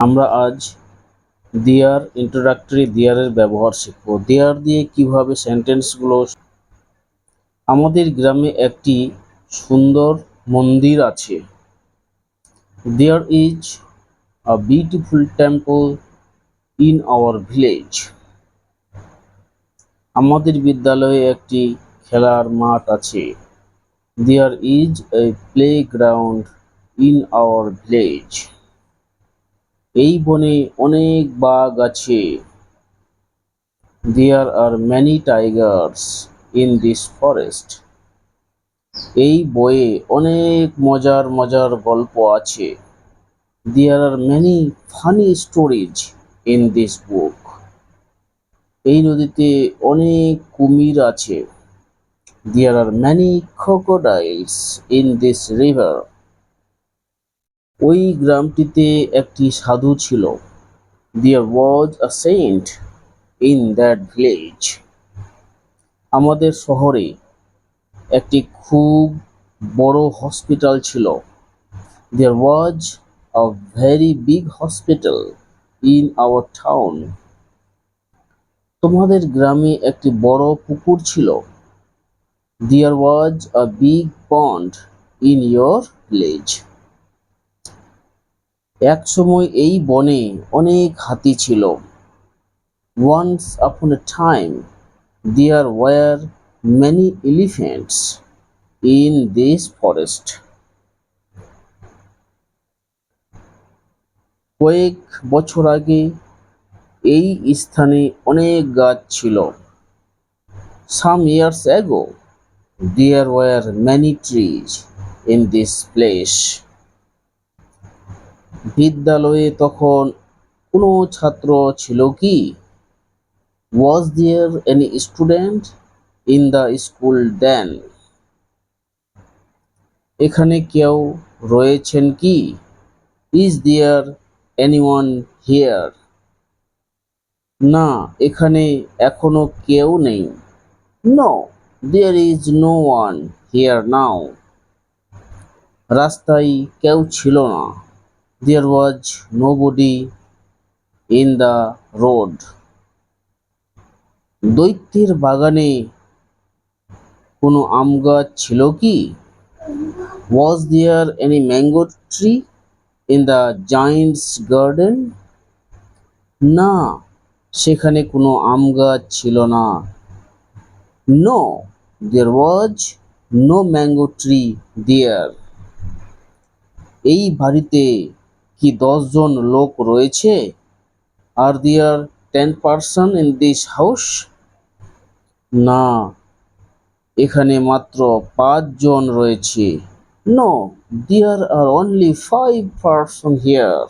আমরা আজ দিয়ার ইন্ট্রোডাক্টরি দিয়ারের ব্যবহার শিখব। দিয়ার দিয়ে কীভাবে সেন্টেন্সগুলো আমাদের গ্রামে একটি সুন্দর মন্দির আছে। There is a beautiful temple in our village আমাদের বিদ্যালয়ে একটি খেলার মাঠ আছে। There is a playground in our village এই বনে অনেক বাঘ আছে। There are many tigers in this forest এই বইয়ে অনেক মজার মজার গল্প আছে। There are many funny stories in this book এই নদীতে অনেক কুমির আছে। There are many crocodiles in this river ওই গ্রামটিতে একটি সাধু ছিল। There was a saint in that village আমাদের শহরে একটি খুব বড় হসপিটাল ছিল। There was a very big hospital in our town তোমাদের গ্রামে একটি বড় পুকুর ছিল। There was a big pond in your village এক সময় এই বনে অনেক হাতি ছিল। Once upon a time there were many elephants in this forest কয়েক বছর আগে এই স্থানে অনেক গাছ ছিল। Some years ago there were many trees in this place বিদ্যালয়ে তখন কোনো ছাত্র ছিল কি? Was there any student in the school then এখানে কেউ রয়েছেন কি? ইজ দেয়ার এনিওয়ান হিয়ার না, এখানে এখনও কেউ নেই। No there is no one here now রাস্তায় কেউ ছিল না। Was nobody in the road দৈত্যের বাগানে কোনো আম গাছ ছিল কি? Was there any mango tree in the giant's garden না, সেখানে কোনো আম গাছ ছিল না। No there was no mango tree there এই বাড়িতে কি দশজন লোক রয়েছে? Are there ten person in this house না। এখানে মাত্র পাঁচজন রয়েছে। No there are only five person here